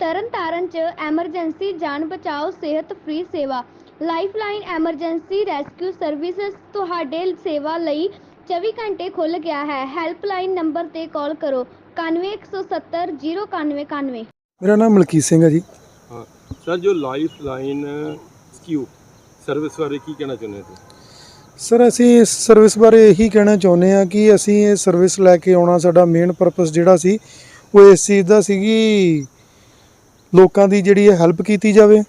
ਤਰਨਤਾਰਨ 'ਚ ਐਮਰਜੈਂਸੀ ਜਾਨ ਬਚਾਓ ਸਿਹਤ ਫ੍ਰੀ ਸੇਵਾ ਲਾਈਫਲਾਈਨ ਐਮਰਜੈਂਸੀ ਰੈਸਕਿਊ ਸਰਵਿਸਿਜ਼ ਤੁਹਾਡੇ ਸੇਵਾ ਲਈ 24 ਘੰਟੇ ਖੁੱਲ੍ਹ ਗਿਆ ਹੈ। ਹੈਲਪਲਾਈਨ ਨੰਬਰ ਤੇ ਕਾਲ ਕਰੋ 9117 09191 ਮੇਰਾ ਨਾਮ ਮਲਕੀਤ ਸਿੰਘ ਹੈ ਜੀ। ਹਾਂ ਸਰ ਜੋ ਲਾਈਫ ਲਾਈਨ ਸਕਿਊ ਸਰਵਿਸ ਬਾਰੇ ਕੀ ਕਹਿਣਾ ਚਾਹੁੰਦੇ ਹੋ ਤੁਸੀਂ? ਸਰ ਅਸੀਂ ਇਸ ਸਰਵਿਸ ਬਾਰੇ ਇਹੀ ਕਹਿਣਾ ਚਾਹੁੰਦੇ ਹਾਂ ਕਿ ਅਸੀਂ ਇਹ ਸਰਵਿਸ ਲੈ ਕੇ ਆਉਣਾ ਸਾਡਾ ਮੇਨ ਪਰਪਸ ਜਿਹੜਾ ਸੀ ਉਹ ਇਸ ਚੀਜ਼ ਦਾ ਸੀਗੀ ਲੋਕਾਂ ਦੀ ਜਿਹੜੀ ਹੈ ਹੈਲਪ ਕੀਤੀ ਜਾਵੇ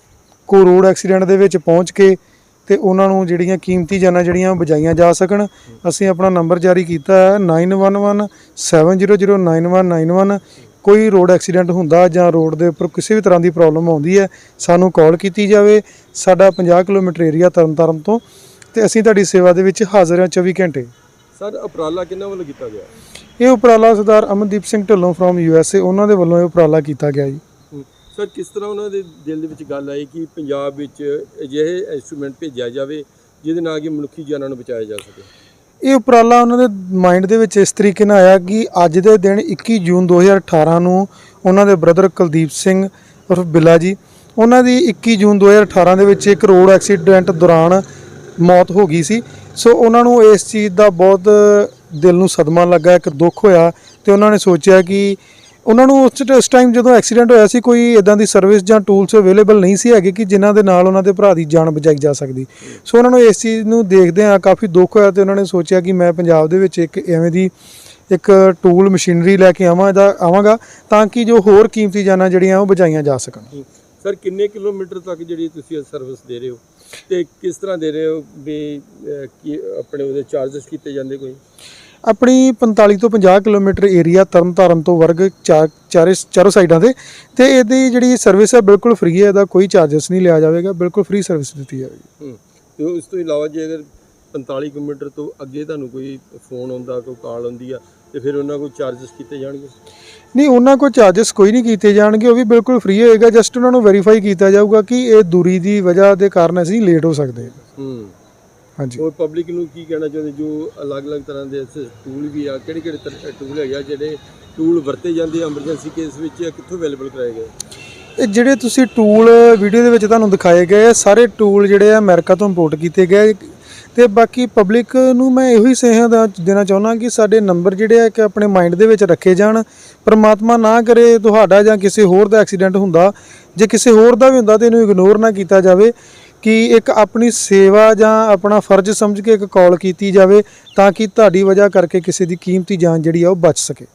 ਕੋਈ ਰੋਡ ਐਕਸੀਡੈਂਟ ਦੇ ਵਿੱਚ ਪਹੁੰਚ ਕੇ ਤੇ ਉਹਨਾਂ ਨੂੰ ਜਿਹੜੀਆਂ ਕੀਮਤੀ ਜਾਨਾਂ ਜਿਹੜੀਆਂ ਬਚਾਈਆਂ ਜਾ ਸਕਣ ਅਸੀਂ ਆਪਣਾ ਨੰਬਰ ਜਾਰੀ ਕੀਤਾ ਹੈ 9117009191 ਕੋਈ ਰੋਡ ਐਕਸੀਡੈਂਟ ਹੁੰਦਾ ਜਾਂ ਰੋਡ ਦੇ ਉੱਪਰ ਕਿਸੇ ਵੀ ਤਰ੍ਹਾਂ ਦੀ ਪ੍ਰੋਬਲਮ ਆਉਂਦੀ ਹੈ ਸਾਨੂੰ ਕਾਲ ਕੀਤੀ ਜਾਵੇ ਸਾਡਾ 50 ਕਿਲੋਮੀਟਰ ਏਰੀਆ ਤਰਨਤਾਰਨ ਤੋਂ ਤੇ ਅਸੀਂ ਤੁਹਾਡੀ ਸੇਵਾ ਦੇ ਵਿੱਚ ਹਾਜ਼ਰ ਹਾਂ 24 ਘੰਟੇ। ਸਰ ਉਪਰਾਲਾ ਕਿੰਨਾ ਵੱਲੋਂ ਕੀਤਾ ਗਿਆ? ਇਹ ਉਪਰਾਲਾ Sardar Amandeep Singh Dhillon from U S A ਉਹਨਾਂ ਦੇ ਵੱਲੋਂ ਇਹ ਉਪਰਾਲਾ ਕੀਤਾ ਗਿਆ ਜੀ। ਸਰ, ਕਿਸ ਤਰ੍ਹਾਂ ਉਹਨਾਂ ਦੇ ਦਿਲ ਦੇ ਵਿੱਚ ਗੱਲ ਆਈ ਕਿ ਪੰਜਾਬ ਵਿੱਚ ਅਜਿਹੇ ਇਨਸਟਰੂਮੈਂਟ ਭੇਜਿਆ ਜਾਵੇ ਜਿਹਦੇ ਨਾਲ ਕਿ ਮਨੁੱਖੀ ਜਾਨਾਂ ਨੂੰ ਬਚਾਇਆ ਜਾ ਸਕੇ? ਇਹ ਉਪਰਾਲਾ ਉਹਨਾਂ ਦੇ ਮਾਈਂਡ ਦੇ ਵਿੱਚ ਇਸ ਤਰੀਕੇ ਨਾਲ ਆਇਆ ਕਿ ਅੱਜ ਦੇ ਦਿਨ 21 ਜੂਨ 2018 ਨੂੰ ਉਹਨਾਂ ਦੇ ਬ੍ਰਦਰ ਕੁਲਦੀਪ ਸਿੰਘ ਉਰਫ ਬਿੱਲਾ ਜੀ, ਉਹਨਾਂ ਦੀ 21 ਜੂਨ 2018 ਦੇ ਵਿੱਚ ਇੱਕ ਰੋਡ ਐਕਸੀਡੈਂਟ ਦੌਰਾਨ ਮੌਤ ਹੋ ਗਈ ਸੀ। ਸੋ ਉਹਨਾਂ ਨੂੰ ਇਸ ਚੀਜ਼ ਦਾ ਬਹੁਤ ਦਿਲ ਨੂੰ ਸਦਮਾ ਲੱਗਾ, ਇੱਕ ਦੁੱਖ ਹੋਇਆ ਤੇ ਉਹਨਾਂ ਨੇ ਸੋਚਿਆ ਕਿ ਉਹਨਾਂ ਨੂੰ ਉਸ ਟਾਈਮ ਜਦੋਂ ਐਕਸੀਡੈਂਟ ਹੋਇਆ ਸੀ, ਕੋਈ ਇਦਾਂ ਦੀ ਸਰਵਿਸ ਜਾਂ ਟੂਲਸ ਅਵੇਲੇਬਲ ਨਹੀਂ ਸੀ ਹੈਗੇ ਕਿ ਜਿਨ੍ਹਾਂ ਦੇ ਨਾਲ ਉਹਨਾਂ ਦੇ ਭਰਾ ਦੀ ਜਾਨ ਬਚਾਈ ਜਾ ਸਕਦੀ। ਸੋ ਉਹਨਾਂ ਨੂੰ ਇਸ ਚੀਜ਼ ਨੂੰ ਦੇਖਦੇ ਆ ਕਾਫੀ ਦੁੱਖ ਹੋਇਆ ਤੇ ਉਹਨਾਂ ਨੇ ਸੋਚਿਆ ਕਿ ਮੈਂ ਪੰਜਾਬ ਦੇ ਵਿੱਚ ਇੱਕ ਐਵੇਂ ਦੀ ਇੱਕ ਟੂਲ ਮਸ਼ੀਨਰੀ ਲੈ ਕੇ ਆਵਾਂ, ਇਹਦਾ ਆਵਾਂਗਾ ਤਾਂ ਕਿ ਜੋ ਹੋਰ ਕੀਮਤੀ ਜਾਨਾਂ ਜਿਹੜੀਆਂ ਉਹ ਬਚਾਈਆਂ ਜਾ ਸਕਣ। ਸਰ, ਕਿੰਨੇ ਕਿਲੋਮੀਟਰ ਤੱਕ ਜਿਹੜੀ ਤੁਸੀਂ ਸਰਵਿਸ ਦੇ ਰਹੇ ਹੋ ਤੇ ਕਿਸ ਤਰ੍ਹਾਂ ਦੇ ਰਹੇ ਹੋ ਵੀ ਕੀ ਆਪਣੇ ਉਹਦੇ ਚਾਰजेस ਕੀਤੇ ਜਾਂਦੇ ਕੋਈ? ਆਪਣੀ 45 ਤੋਂ 50 ਕਿਲੋਮੀਟਰ ਏਰੀਆ ਤਰਨਤਾਰਨ ਤੋਂ ਵਰਗ ਚਾਰੇ ਚਾਰੋਂ ਸਾਈਡਾਂ ਦੇ ਤੇ ਇਹਦੀ ਜਿਹੜੀ ਸਰਵਿਸ ਹੈ ਬਿਲਕੁਲ ਫ੍ਰੀ ਹੈ ਇਹਦਾ ਕੋਈ ਚਾਰजेस ਨਹੀਂ ਲਿਆ ਜਾਵੇਗਾ ਬਿਲਕੁਲ ਫ੍ਰੀ ਸਰਵਿਸ ਦਿੱਤੀ ਜਾਵੇਗੀ। ਤੇ ਉਸ ਤੋਂ ਇਲਾਵਾ ਜੇ ਅਗਰ 45 ਕਿਲੋਮੀਟਰ ਤੋਂ ਅੱਗੇ ਤੁਹਾਨੂੰ ਕੋਈ ਫੋਨ ਆਉਂਦਾ ਕੋਈ ਕਾਲ ਆਉਂਦੀ ਆ ਤੇ ਫਿਰ ਉਹਨਾਂ ਕੋਲ ਚਾਰजेस ਕੀਤੇ ਜਾਣਗੇ? ਨਹੀਂ ਉਹਨਾਂ ਕੋਲ ਚਾਰजेस ਕੋਈ ਨਹੀਂ ਕੀਤੇ ਜਾਣਗੇ ਉਹ ਵੀ ਬਿਲਕੁਲ ਫ੍ਰੀ ਹੋਏਗਾ ਜਸਟ ਉਹਨਾਂ ਨੂੰ ਵੈਰੀਫਾਈ ਕੀਤਾ ਜਾਊਗਾ ਕਿ ਇਹ ਦੂਰੀ ਦੀ ਵਜ੍ਹਾ ਦੇ ਕਾਰਨ ਅਸੀਂ ਲੇਟ ਹੋ ਸਕਦੇ ਹਾਂ। ਹੂੰ। ਹਾਂਜੀ। ਹੋਰ ਪਬਲਿਕ ਨੂੰ ਕੀ ਕਹਿਣਾ ਚਾਹੁੰਦੇ? ਜੋ ਅਲੱਗ-ਅਲੱਗ ਤਰ੍ਹਾਂ ਦੇ ਟੂਲ ਵੀ ਆ ਕਿਹੜੇ ਕਿਹੜੇ ਟੂਲ ਹੈਗੇ ਆ ਜਿਹੜੇ ਟੂਲ ਵਰਤੇ ਜਾਂਦੇ ਐਮਰਜੈਂਸੀ ਕੇਸ ਵਿੱਚ ਕਿੱਥੋਂ ਅਵੇਲੇਬਲ ਕਰਾਏ ਗਏ? ਇਹ ਜਿਹੜੇ ਤੁਸੀਂ ਟੂਲ ਵੀਡੀਓ ਦੇ ਵਿੱਚ ਤੁਹਾਨੂੰ ਦਿਖਾਏ ਗਏ ਸਾਰੇ ਟੂਲ ਜਿਹੜੇ ਆ ਅਮਰੀਕਾ ਤੋਂ ਇੰਪੋਰਟ ਕੀਤੇ ਗਏ ਤੇ ਬਾਕੀ ਪਬਲਿਕ ਨੂੰ ਮੈਂ ਇਹੋ ਹੀ ਸੇਹਾ ਦਾ ਦੇਣਾ ਚਾਹੁੰਦਾ ਕਿ ਸਾਡੇ ਨੰਬਰ ਜਿਹੜੇ ਆ ਕਿ ਆਪਣੇ ਮਾਈਂਡ ਦੇ ਵਿੱਚ ਰੱਖੇ ਜਾਣ। ਪਰਮਾਤਮਾ ਨਾ ਕਰੇ ਤੁਹਾਡਾ ਜਾਂ ਕਿਸੇ ਹੋਰ ਦਾ ਐਕਸੀਡੈਂਟ ਹੁੰਦਾ। ਜੇ ਕਿਸੇ ਹੋਰ ਦਾ ਵੀ ਹੁੰਦਾ ਤੇ ਇਹਨੂੰ ਇਗਨੋਰ ਨਾ ਕੀਤਾ ਜਾਵੇ। ਕਿ ਇੱਕ ਆਪਣੀ ਸੇਵਾ ਜਾਂ ਆਪਣਾ ਫਰਜ਼ ਸਮਝ ਕੇ ਇੱਕ ਕਾਲ ਕੀਤੀ ਜਾਵੇ ਤਾਂ ਕਿ ਤੁਹਾਡੀ ਵਜ੍ਹਾ ਕਰਕੇ ਕਿਸੇ ਦੀ ਕੀਮਤੀ ਜਾਨ ਜਿਹੜੀ ਆ ਉਹ ਬਚ ਸਕੇ।